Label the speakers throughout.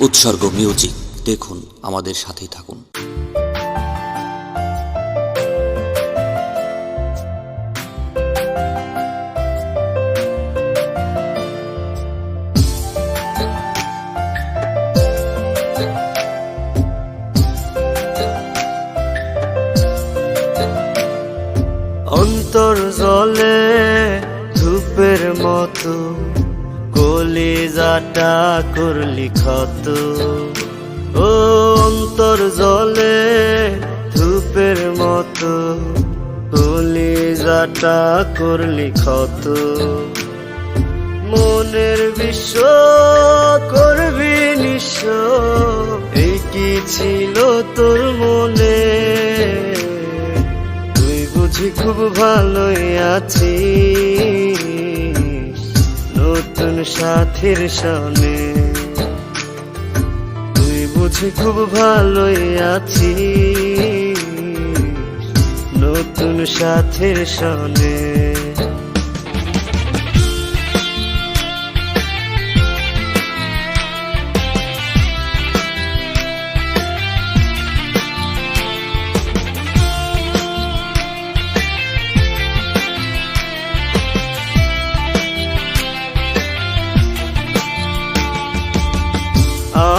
Speaker 1: উৎসর্গ মিউজিক দেখুন আমাদের সাথেই থাকুন।
Speaker 2: অন্তর জলে ধূপের মতো কলিজাটা করলি ক্ষত। ও অন্তর জলে ধূপের মতো, কলিজাটা করলি ক্ষত। মনের বিশ্ব করবি নিঃস্ব এই কি ছিল তোর মনে? তুই বুঝি খুব ভালোই আছি নতুন সাথীর সামনে। তুই বুঝি খুব ভালোই আছি নতুন সাথীর সনে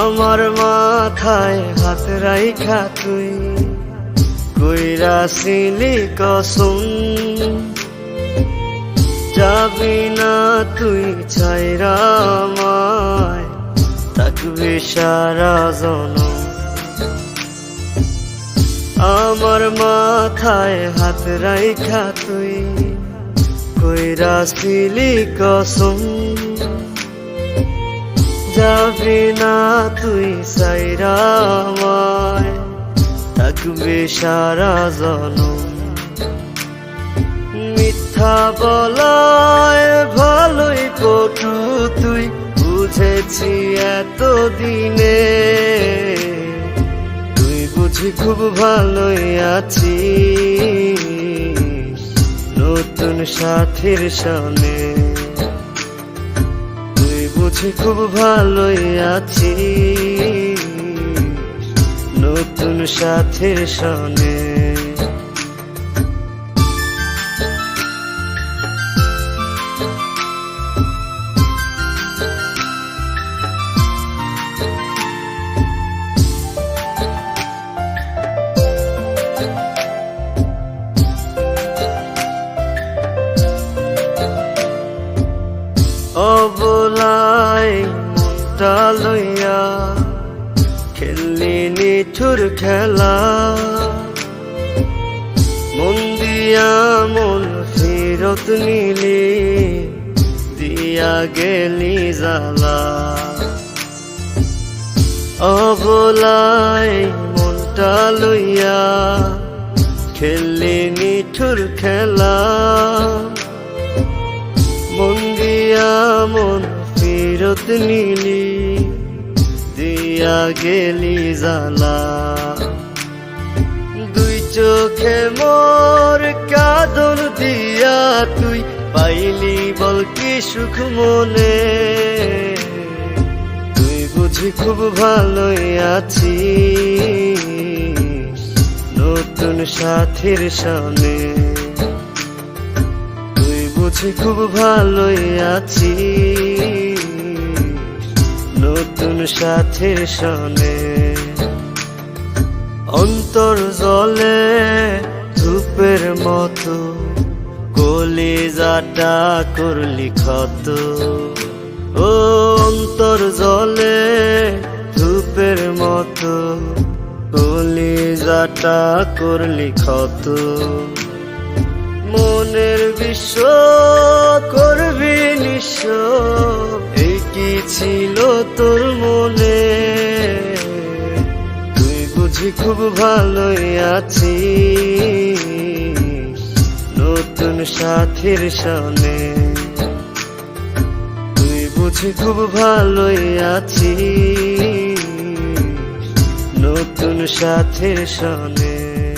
Speaker 2: আমার মাথায় হাত রাইখা তুই, কইরা সিলি কসম। যাবি না তুই, ছাইরা আমায় থাকবি সারা জনম। আমার মাথায় হাত রাইখা তুই, কইরা সিলি কসম। যাবি না তুই সাইরা থাকবে সারা জনম। মিথ্যা বলায় ভালোই পটু তুই। বুঝেছি এত দিনে তুই বুঝি খুব ভালোই আছি নতুন সাথীর তুই বুঝি খুব ভালোই আছি নতুন সাথীর সনে নিঠুর খেলা। মন দিয়া মন ফিরত নিলি, দিয়া গেলি জালা অবলাই মনটা লইয়া খেললি নিঠুর খেলা। মন দিয়া মন ফিরত নিলি দিয়া গেলি জালা দুই চোখে মোর কাদর দিয়া তুই পাইলি বল কি সুখ মনে। তুই বুঝি খুব ভালোই আছি নতুন সাথীর সনে তুই বুঝি খুব ভালোই আছি নতুন সাথীর অন্তর জলে ধূপের মতো, কলিজাটা করলি ক্ষত। ও অন্তর জলে ধূপের মতো, কলিজাটা করলি ক্ষত। মনের বিশ্ব করবি নিঃস্ব খুব ভালোই আছি নতুন সাথীর সামনে। তুই বুঝি খুব ভালোই আছি নতুন সাথীর সনে